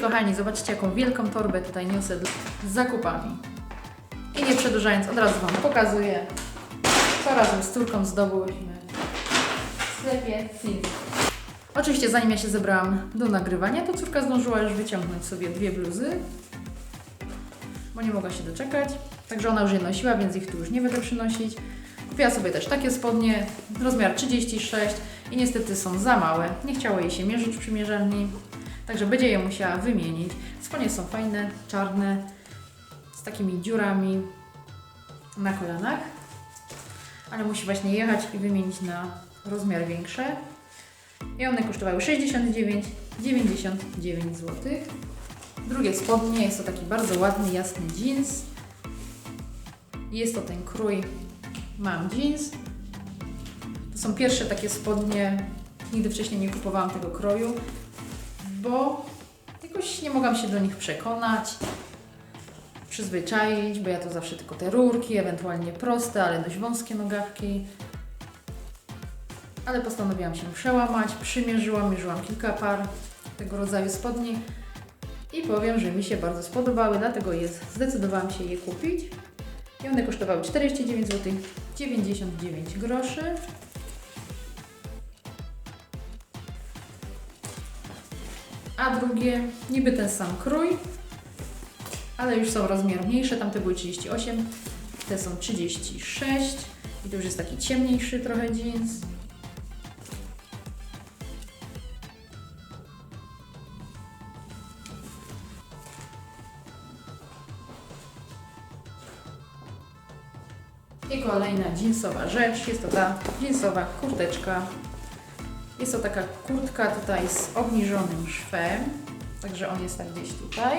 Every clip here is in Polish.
Kochani, zobaczcie jaką wielką torbę tutaj niosę z zakupami. I nie przedłużając, od razu Wam pokazuję, co razem z córką zdobyłyśmy w sklepie Silk. Oczywiście zanim ja się zebrałam do nagrywania, to córka zdążyła już wyciągnąć sobie dwie bluzy, bo nie mogła się doczekać. Także ona już je nosiła, więc ich tu już nie będę przynosić. Kupiła sobie też takie spodnie, rozmiar 36 i niestety są za małe. Nie chciało jej się mierzyć w przymierzalni, także będzie je musiała wymienić. Spodnie są fajne, czarne, z takimi dziurami na kolanach, ale musi właśnie jechać i wymienić na rozmiar większe. I one kosztowały 69, 99 zł. Drugie spodnie jest to taki bardzo ładny, jasny jeans. Jest to ten krój Mam jeans. To są pierwsze takie spodnie. Nigdy wcześniej nie kupowałam tego kroju, bo jakoś nie mogłam się do nich przekonać, przyzwyczaić, bo ja to zawsze tylko te rurki, ewentualnie proste, ale dość wąskie nogawki. Ale postanowiłam się przełamać, przymierzyłam, mierzyłam kilka par tego rodzaju spodni i powiem, że mi się bardzo spodobały, dlatego jest, zdecydowałam się je kupić. I one kosztowały 49 zł 99 groszy. A drugie, niby ten sam krój, ale już są rozmiar mniejsze, tamte były 38, te są 36 i to już jest taki ciemniejszy trochę jeans. I kolejna jeansowa rzecz, jest to ta jeansowa kurteczka. Jest to taka kurtka tutaj z obniżonym szwem, także on jest tak gdzieś tutaj.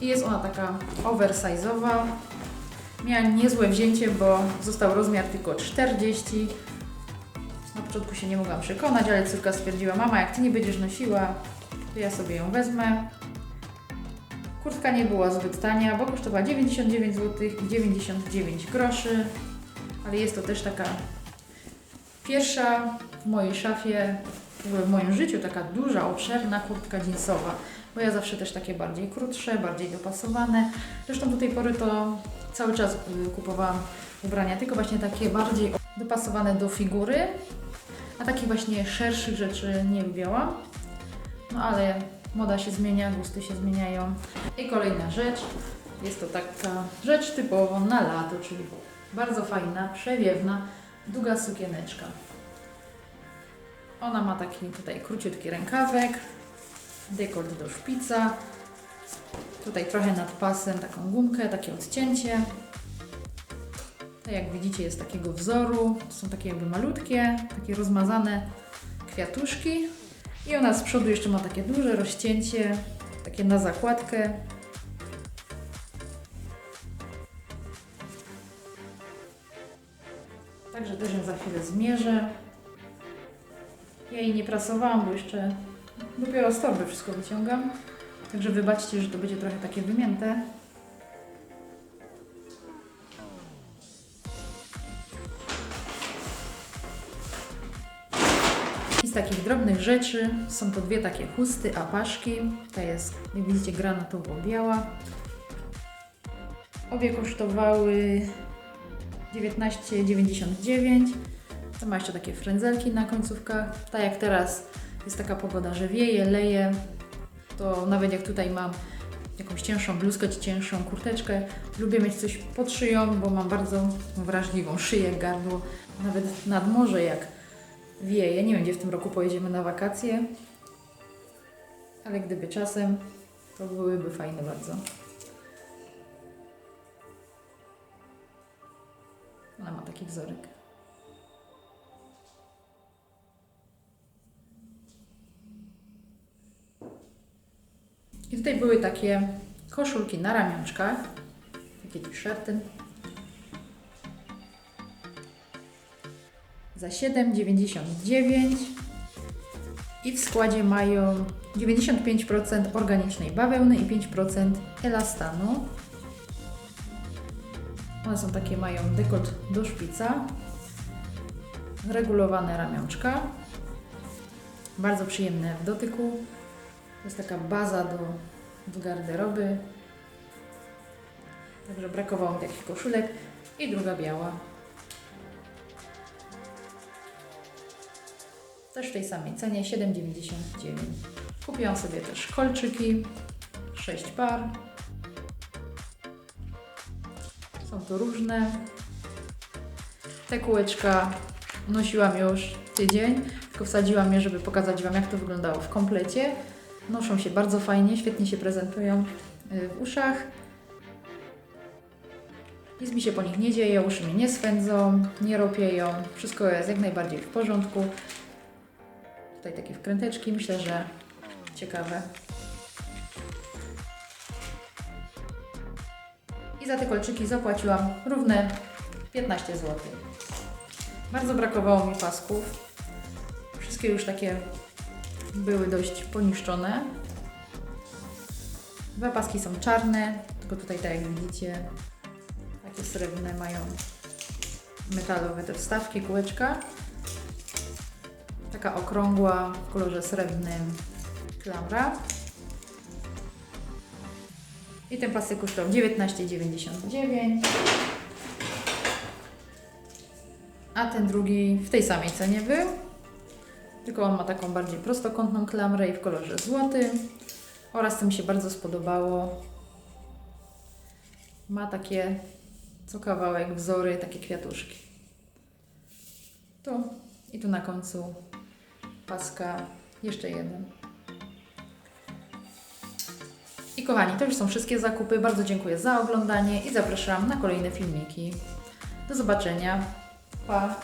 I jest ona taka oversize'owa. Miała niezłe wzięcie, bo został rozmiar tylko 40. Na początku się nie mogłam przekonać, ale córka stwierdziła, mama jak Ty nie będziesz nosiła, to ja sobie ją wezmę. Kurtka nie była zbyt tania, bo kosztowała 99 zł i 99 groszy, ale jest to też taka pierwsza w mojej szafie, w moim życiu taka duża, obszerna kurtka jeansowa, bo ja zawsze też takie bardziej krótsze, bardziej dopasowane. Zresztą do tej pory to cały czas y, kupowałam ubrania, tylko właśnie takie bardziej dopasowane do figury, a takich właśnie szerszych rzeczy nie lubiłam. No ale moda się zmienia, gusty się zmieniają. I kolejna rzecz, jest to taka rzecz typowo na lato, czyli bardzo fajna, przewiewna, długa sukieneczka. Ona ma taki tutaj króciutki rękawek, dekolt do szpica, tutaj trochę nad pasem taką gumkę, takie odcięcie. To jak widzicie jest takiego wzoru, to są takie jakby malutkie, takie rozmazane kwiatuszki. I ona z przodu jeszcze ma takie duże rozcięcie, takie na zakładkę. Także też ją za chwilę zmierzę. Ja jej nie prasowałam, bo jeszcze dopiero z torby wszystko wyciągam. Także wybaczcie, że to będzie trochę takie wymięte. I z takich drobnych rzeczy są to dwie takie chusty, apaszki. Ta jest, jak widzicie, granatowo-biała. Obie kosztowały 19,99. To ma jeszcze takie frędzelki na końcówkach. Tak jak teraz jest taka pogoda, że wieje, leje, to nawet jak tutaj mam jakąś cięższą bluzkę czy cięższą kurteczkę, lubię mieć coś pod szyją, bo mam bardzo wrażliwą szyję, gardło. Nawet nad morze jak wieje. Nie wiem, gdzie w tym roku pojedziemy na wakacje, ale gdyby czasem, to byłyby fajne bardzo. Ma taki wzorek. I tutaj były takie koszulki na ramionczkach, takie t-shirty. za 7,99 i w składzie mają 95% organicznej bawełny i 5% elastanu. One są takie, mają dekolt do szpica, regulowane ramionczka, Bardzo przyjemne w dotyku. To jest taka baza do, do garderoby. Także brakowało mi takich koszulek. I druga biała. Też w tej samej cenie 7,99. Kupiłam sobie też kolczyki. 6 par. To różne. Te kółeczka nosiłam już tydzień, tylko wsadziłam je, żeby pokazać Wam, jak to wyglądało w komplecie. Noszą się bardzo fajnie, świetnie się prezentują y, w uszach. Nic mi się po nich nie dzieje, uszy mi nie swędzą, nie ropieją. Wszystko jest jak najbardziej w porządku. Tutaj takie wkręteczki, myślę, że ciekawe. Za te kolczyki zapłaciłam równe 15 zł. Bardzo brakowało mi pasków. Wszystkie już takie były dość poniszczone. Dwa paski są czarne, tylko tutaj tak jak widzicie, takie srebrne mają metalowe te wstawki, kółeczka. Taka okrągła w kolorze srebrnym klamra. I ten pasek kosztował 19,99. A ten drugi w tej samej cenie był. Tylko on ma taką bardziej prostokątną klamrę i w kolorze złotym. Oraz to mi się bardzo spodobało. Ma takie co kawałek wzory, takie kwiatuszki. Tu i tu na końcu paska jeszcze jeden. I kochani, to już są wszystkie zakupy. Bardzo dziękuję za oglądanie i zapraszam na kolejne filmiki. Do zobaczenia. Pa!